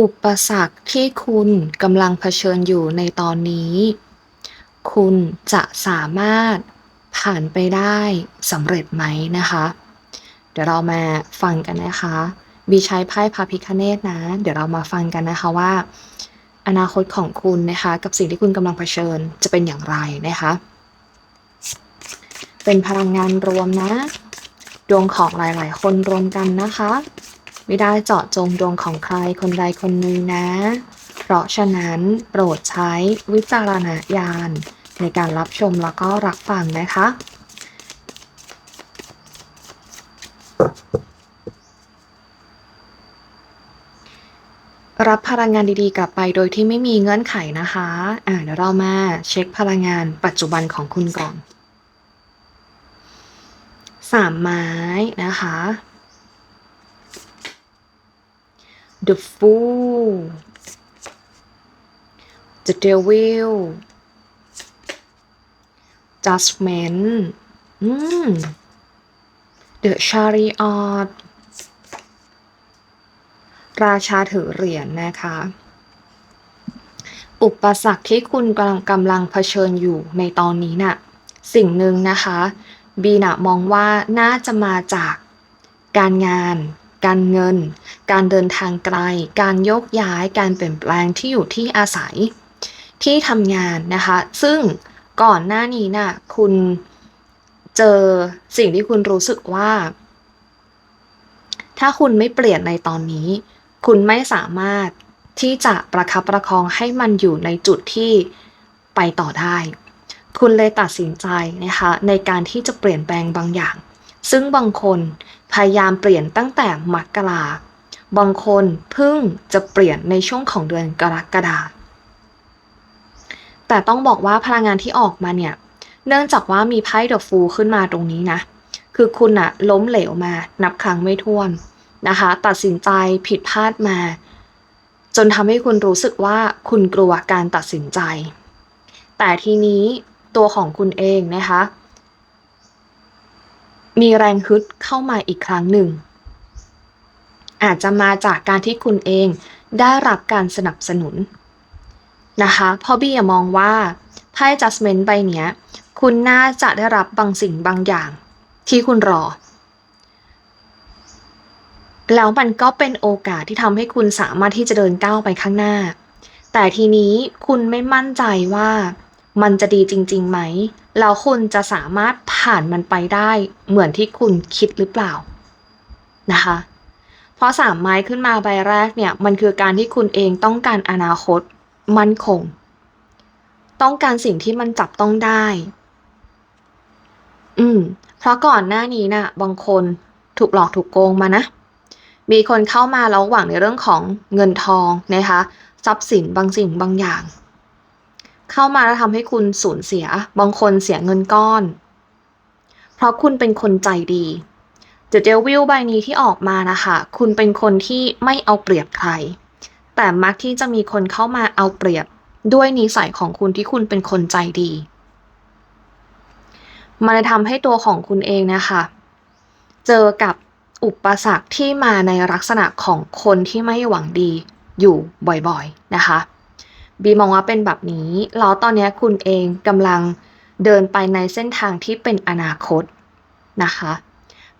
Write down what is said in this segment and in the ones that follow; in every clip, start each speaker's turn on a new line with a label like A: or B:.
A: อุปสรรคที่คุณกำลังเผชิญอยู่ในตอนนี้ คุณจะสามารถผ่านไปได้สำเร็จไหมนะคะ เดี๋ยวเรามาฟังกันนะคะบีใช้ไพ่พระพิคเนตนะ เดี๋ยวเรามาฟังกันนะคะว่า อนาคตของคุณนะคะ กับสิ่งที่คุณกำลังเผชิญจะเป็นอย่างไรนะคะ เป็นพลังงานรวมนะ ดวงของหลาย ๆ คนรวมกันนะคะ ไม่ได้เจาะจงดวงของใครคนใดคนหนึ่งนะ เพราะฉะนั้นโปรดใช้วิจารณญาณในการรับชมแล้วก็รับฟังนะคะ รับพลังงานดีๆ กลับไปโดยที่ไม่มีเงื่อนไขนะคะ อ่าเดี๋ยวเรามาเช็คพลังงานปัจจุบันของคุณก่อนสามไม้นะคะ The Fool The Devil Judgment อืม The Chariot ราชาถือเหรียญนะคะ อุปสรรคที่คุณกำลังกำลังเผชิญอยู่ในตอนนี้น่ะ สิ่งหนึ่งนะคะ บีน่ะมองว่าน่าจะมาจากการงาน การเงิน การเดินทางไกล การโยกย้าย การเปลี่ยนแปลงที่อยู่ที่อาศัย ที่ทำงานนะคะ ซึ่งก่อนหน้านี้น่ะคุณเจอสิ่งที่คุณรู้สึกว่า ถ้าคุณไม่เปลี่ยนในตอนนี้ คุณไม่สามารถที่จะประคับประคองให้มันอยู่ในจุดที่ไปต่อได้ คุณเลยตัดสินใจนะคะในการที่จะเปลี่ยนแปลงบางอย่าง ซึ่งบางคน พยายามเปลี่ยนตั้งแต่มกราบางคนเพิ่งจะเปลี่ยนในช่วงของเดือนกรกฎาแต่ต้องบอกว่าพลังงานที่ออกมาเนี่ย เนื่องจากว่ามีไพ่เดอะฟูขึ้นมาตรงนี้นะ คือคุณอะล้มเหลวมา นับครั้งไม่ถ้วนนะคะ ตัดสินใจผิดพลาดมา จนทำให้คุณรู้สึกว่าคุณกลัวการตัดสินใจ แต่ทีนี้ตัวของคุณเองนะคะ มีแรงฮึดเข้ามาอีกครั้งหนึ่ง อาจจะมาจากการที่คุณเองได้รับการสนับสนุนนะคะพราะบี้มองว่าไพ่ adjustment ใบเนี้ย คุณน่าจะได้รับบางสิ่งบางอย่างที่คุณรอ แล้วมันก็เป็นโอกาสที่ทำให้คุณสามารถที่จะเดินก้าวไปข้างหน้า แต่ทีนี้คุณไม่มั่นใจว่ามันจะดีจริงๆไหม แล้วคุณจะสามารถผ่านมันไปได้เหมือนที่คุณคิดหรือเปล่านะคะ เพราะสามไม้ขึ้นมาใบแรกเนี่ย มันคือการที่คุณเองต้องการอนาคต มั่นคง ต้องการสิ่งที่มันจับต้องได้ อืม เพราะก่อนหน้านี้นะ่ะ บางคนถูกหลอกถูกโกงมานะ มีคนเข้ามาแล้วหวังในเรื่องของเงินทองนะคะ ทรัพย์สินบางสิ่งบางอย่าง เข้ามาแล้วทำให้คุณสูญเสีย บางคนเสียเงินก้อน เพราะคุณเป็นคนใจดี The Devil ใบนี้ที่ออกมานะคะ คุณเป็นคนที่ไม่เอาเปรียบใคร แต่มักที่จะมีคนเข้ามาเอาเปรียบด้วยนิสัยของคุณที่คุณเป็นคนใจดี มันทำให้ตัวของคุณเองนะคะ เจอกับอุปสรรคที่มาในลักษณะของคนที่ไม่หวังดีอยู่บ่อยๆนะคะ บีมองว่าเป็นแบบนี้แล้วตอนนี้คุณเองกำลังเดินไปในเส้นทางที่เป็นอนาคตนะคะ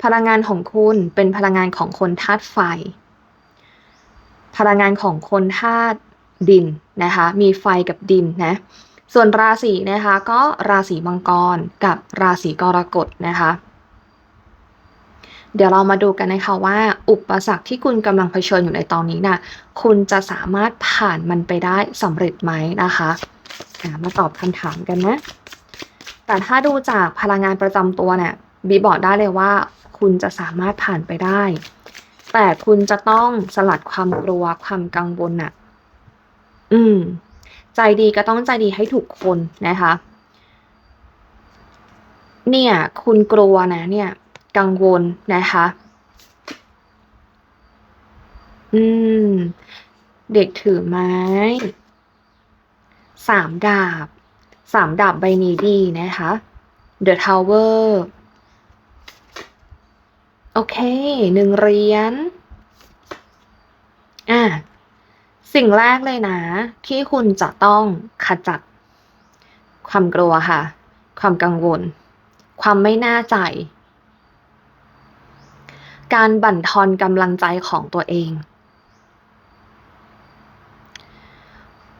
A: พลังงานของคุณเป็นพลังงานของคนธาตุไฟ พลังงานของคนธาตุดินนะคะ มีไฟกับดินนะ ส่วนราศีนะคะก็ราศีมังกรกับราศีกรกฎนะคะ เดี๋ยวเรามาดูกันนะคะว่า อุปสรรคที่คุณกำลังเผชิญอยู่ในตอนนี้นะ่ะคุณจะสามารถผ่านมันไปได้สำเร็จไหมนะคะมาตอบคำถามกันนะ แต่ถ้าดูจากพลังงานประจำตัวเนี่ยบีบอกได้เลยว่า คุณจะสามารถผ่านไปได้ แต่คุณจะต้องสลัดความกลัวความกังวลน่ะ อืม ใจดีก็ต้องใจดีให้ถูกคนนะคะ เนี่ย คุณกลัวนะ เนี่ย กังวลนะคะ อืม เด็กถือไม้ สามดาบ สามดาบใบนี้ดีนะคะ The Tower โอเค หนึ่งเหรียญ อะ สิ่งแรกเลยนะ ที่คุณจะต้องขจัด ความกลัวค่ะ ความกังวล ความไม่แน่ใจ การบั่นทอนกำลังใจของตัวเอง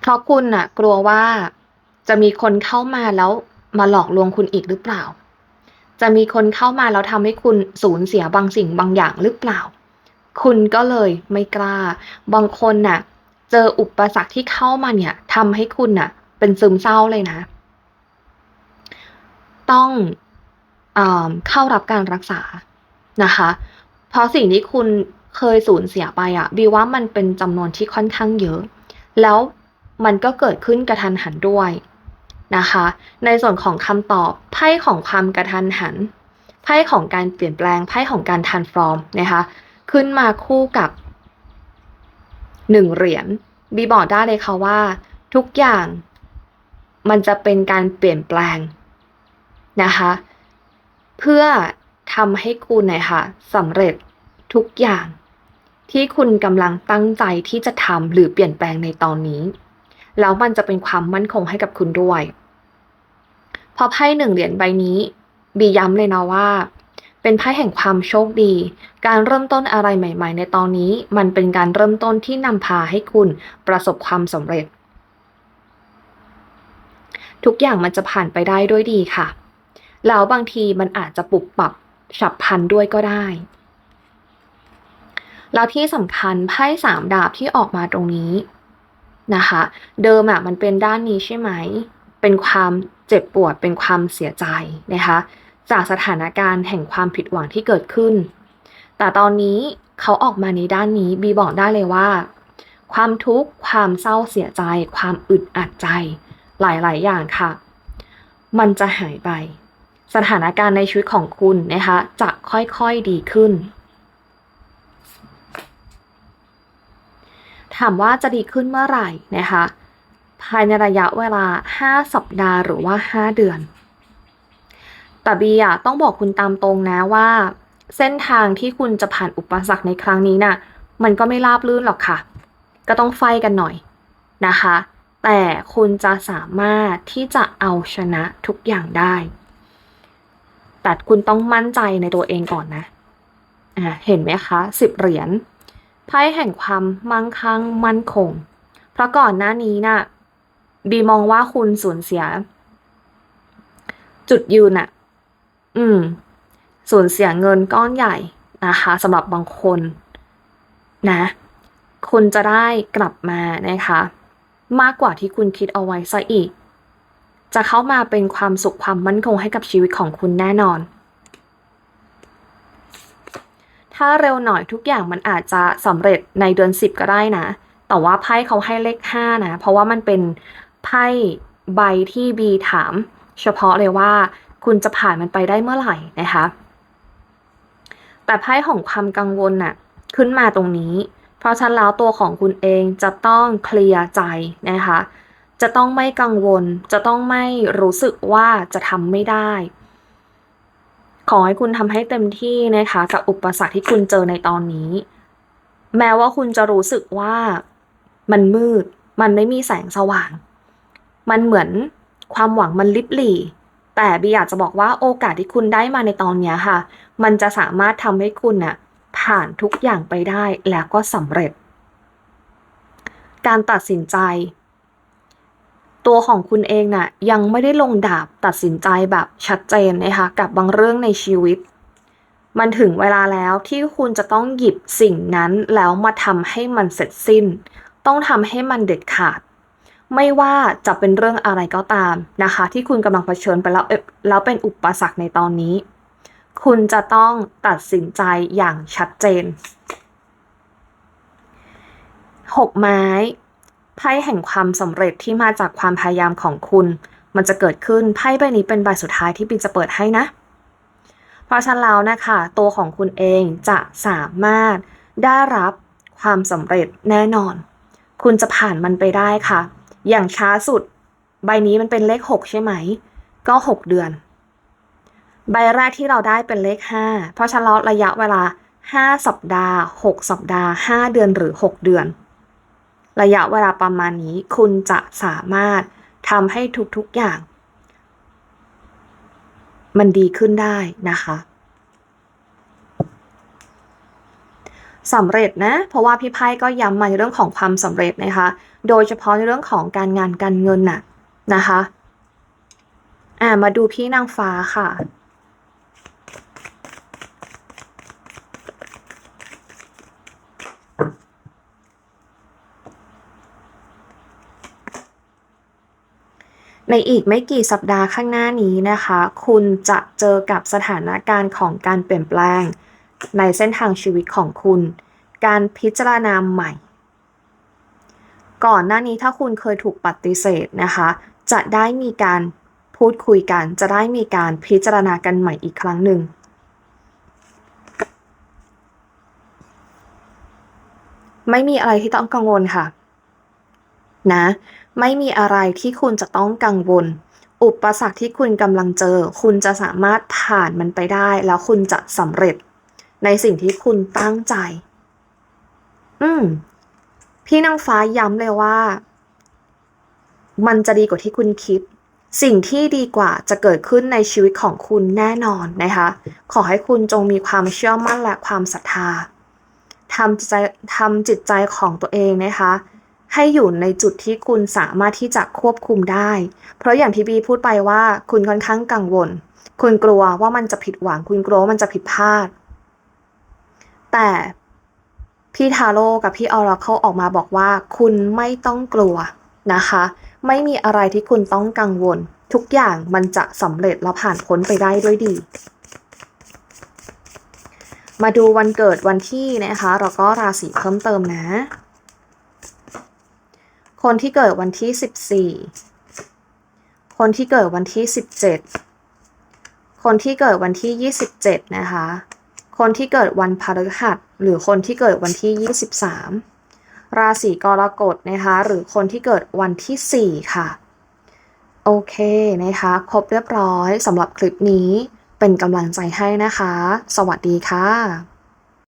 A: เพราะคุณน่ะ กลัวว่าจะมีคนเข้ามาแล้วมาหลอกลวงคุณอีกหรือเปล่า จะมีคนเข้ามาแล้วทำให้คุณสูญเสียบางสิ่งบางอย่างหรือเปล่า คุณก็เลยไม่กล้า บางคนน่ะ เจออุปสรรคที่เข้ามาเนี่ยทำให้คุณน่ะ เป็นซึมเศร้าเลยนะ ต้องอเข้ารับการรักษานะคะ เพราะสิ่งที่คุณเคยสูญเสียไปอะบีว่ามันเป็นจำนวนที่ค่อนข้างเยอะ แล้วมันก็เกิดขึ้นกระทันหันด้วยนะคะ ในส่วนของคำตอบไพ่ของความกระทันหันไพ่ของการเปลี่ยนแปลงไพ่ของการ transform นะคะขึ้นมาคู่กับหนึ่งเหรียญบีบอกได้เลยค่ะว่า ทุกอย่างมันจะเป็นการเปลี่ยนแปลงนะคะ เพื่อ ทำให้คุณนะคะสำเร็จทุกอย่าง ที่คุณกำลังตั้งใจที่จะทำหรือเปลี่ยนแปลงในตอนนี้ แล้วมันจะเป็นความมั่นคงให้กับคุณด้วย พอไพ่หนึ่งเหรียญใบนี้ บีย้ำเลยนะว่า เป็นไพ่แห่งความโชคดี การเริ่มต้นอะไรใหม่ ๆ ในตอนนี้ มันเป็นการเริ่มต้นที่นำพาให้คุณประสบความสำเร็จ ทุกอย่างมันจะผ่านไปได้ด้วยดีค่ะแล้วบางทีมันอาจจะปุบปับ ฉับพลันด้วยก็ได้ แล้วที่สำคัญไพ่สามดาบที่ออกมาตรงนี้นะคะ เดิมอะมันเป็นด้านนี้ใช่ไหม เป็นความเจ็บปวดเป็นความเสียใจนะคะ จากสถานการณ์แห่งความผิดหวังที่เกิดขึ้น แต่ตอนนี้เขาออกมาในด้านนี้บีบอกได้เลยว่า ความทุกข์ความเศร้าเสียใจ ความอึดอัดใจ หลายๆ อย่างค่ะ มันจะหายไป สถานการณ์ในชีวิตของคุณนะคะจะค่อยๆดีขึ้น ถามว่าจะดีขึ้นเมื่อไหร่นะคะภายในระยะเวลา 5 สัปดาห์หรือว่า 5 เดือน แต่บีอะต้องบอกคุณตามตรงนะว่า เส้นทางที่คุณจะผ่านอุปสรรคในครั้งนี้นะ่ะ มันก็ไม่ราบรื่นหรอกค่ะ ก็ต้องไฟกันหน่อยนะคะ แต่คุณจะสามารถที่จะเอาชนะทุกอย่างได้ แต่คุณต้องมั่นใจในตัวเองก่อนนะอ่าเห็นไหมคะสิบเหรียญไพ่แห่งความมั่งคั่งมั่นคง เพราะก่อนหน้านี้นะ่ะบีมองว่าคุณสูญเสีย จุดยืนอะอืม สูญเสียเงินก้อนใหญ่นะคะสำหรับบางคนนะ คุณจะได้กลับมานะคะ มากกว่าที่คุณคิดเอาไว้ซะอีก จะเข้ามาเป็นความสุขความมั่นคงให้กับชีวิตของคุณแน่นอน ถ้าเร็วหน่อยทุกอย่างมันอาจจะสำเร็จในเดือนสิบก็ได้นะ แต่ว่าไพ่เขาให้เลขห้านะ เพราะว่ามันเป็นไพ่ใบที่บีถาม เฉพาะเลยว่าคุณจะผ่านมันไปได้เมื่อไหร่นะคะ แต่ไพ่ของความกังวลน่ะขึ้นมาตรงนี้ เพราะฉะนั้นแล้วตัวของคุณเองจะต้องเคลียร์ใจนะคะ จะต้องไม่กังวล จะต้องไม่รู้สึกว่าจะทำไม่ได้ ขอให้คุณทำให้เต็มที่นะคะ กับอุปสรรคที่คุณเจอในตอนนี้ แม้ว่าคุณจะรู้สึกว่ามันมืด มันไม่มีแสงสว่าง มันเหมือนความหวังมันลิบหลี่ แต่บีอยากจะบอกว่าโอกาสที่คุณได้มาในตอนนี้ค่ะ มันจะสามารถทำให้คุณน่ะผ่านทุกอย่างไปได้แล้วก็สำเร็จ การตัดสินใจ ตัวของคุณเองน่ะยังไม่ได้ลงดาบตัดสินใจแบบชัดเจนนะคะกับบางเรื่องในชีวิต มันถึงเวลาแล้วที่คุณจะต้องหยิบสิ่งนั้นแล้วมาทำให้มันเสร็จสิ้น ต้องทำให้มันเด็ดขาด ไม่ว่าจะเป็นเรื่องอะไรก็ตามนะคะ ที่คุณกำลังเผชิญไปแล้วแล้วเป็นอุปสรรคในตอนนี้ คุณจะต้องตัดสินใจอย่างชัดเจนหกไม้ ไพ่แห่งความสำเร็จที่มาจากความพยายามของคุณ มันจะเกิดขึ้นไพ่ใบนี้เป็นใบสุดท้ายที่ปินจะเปิดให้นะ เพราะฉะนั้นแล้วนะคะ ตัวของคุณเองจะสามารถได้รับความสำเร็จแน่นอน คุณจะผ่านมันไปได้ค่ะ อย่างช้าสุด ใบนี้มันเป็นเลขหกใช่ไหม ก็หกเดือน ใบแรกที่เราได้เป็นเลขห้าเพราะฉะนั้นระยะเวลาห้าสัปดาห์หกสัปดาห์ห้าเดือนหรือหกเดือน ระยะเวลาประมาณนี้คุณจะสามารถทำให้ทุกๆอย่าง มันดีขึ้นได้นะคะสำเร็จนะ เพราะว่าพี่ไพ่ก็ย้ำมาในเรื่องของความสำเร็จนะคะ โดยเฉพาะในเรื่องของการงานการเงินน่ะนะคะ อ่ามาดูพี่นางฟ้าค่ะ ในอีกไม่กี่สัปดาห์ข้างหน้านี้นะคะ คุณจะเจอกับสถานการณ์ของการเปลี่ยนแปลง ในเส้นทางชีวิตของคุณ การพิจารณาใหม่ ก่อนหน้านี้ถ้าคุณเคยถูกปฏิเสธนะคะ จะได้มีการพูดคุยกัน จะได้มีการพิจารณากันใหม่อีกครั้งหนึ่งไม่มีอะไรที่ต้องกังวลค่ะ นะ ไม่มีอะไรที่คุณจะต้องกังวล อุปสรรคที่คุณกำลังเจอ คุณจะสามารถผ่านมันไปได้ แล้วคุณจะสำเร็จ ในสิ่งที่คุณตั้งใจ อืม พี่นางฟ้าย้ำเลยว่า มันจะดีกว่าที่คุณคิด สิ่งที่ดีกว่าจะเกิดขึ้นในชีวิตของคุณแน่นอนนะคะ ขอให้คุณจงมีความเชื่อมั่นและความศรัทธาทำใจทำจิตใจของตัวเองนะคะ ให้อยู่ในจุดที่คุณสามารถที่จะควบคุมได้ เพราะอย่างที่บีพูดไปว่าคุณค่อนข้างกังวล คุณกลัวว่ามันจะผิดหวัง คุณกลัวมันจะผิดพลาด แต่พี่ทาโร่กับพี่ออราเคิลออกมาบอกว่า คุณไม่ต้องกลัวนะคะ ไม่มีอะไรที่คุณต้องกังวล ทุกอย่างมันจะสำเร็จและผ่านพ้นไปได้ด้วยดี มาดูวันเกิดวันที่นะคะแล้วก็ราศีเพิ่มเติมนะ คนที่เกิดวันที่ 14 คนที่เกิดวันที่ 17 คนที่เกิดวันที่ 27 นะคะ คนที่เกิดวันพฤหัสหรือคนที่เกิดวันที่ 23 ราศีกรกฎนะคะ หรือคนที่เกิดวันที่ 4 ค่ะ โอเคนะคะ ครบเรียบร้อยสำหรับคลิปนี้เป็นกำลังใจให้นะคะ สวัสดีค่ะ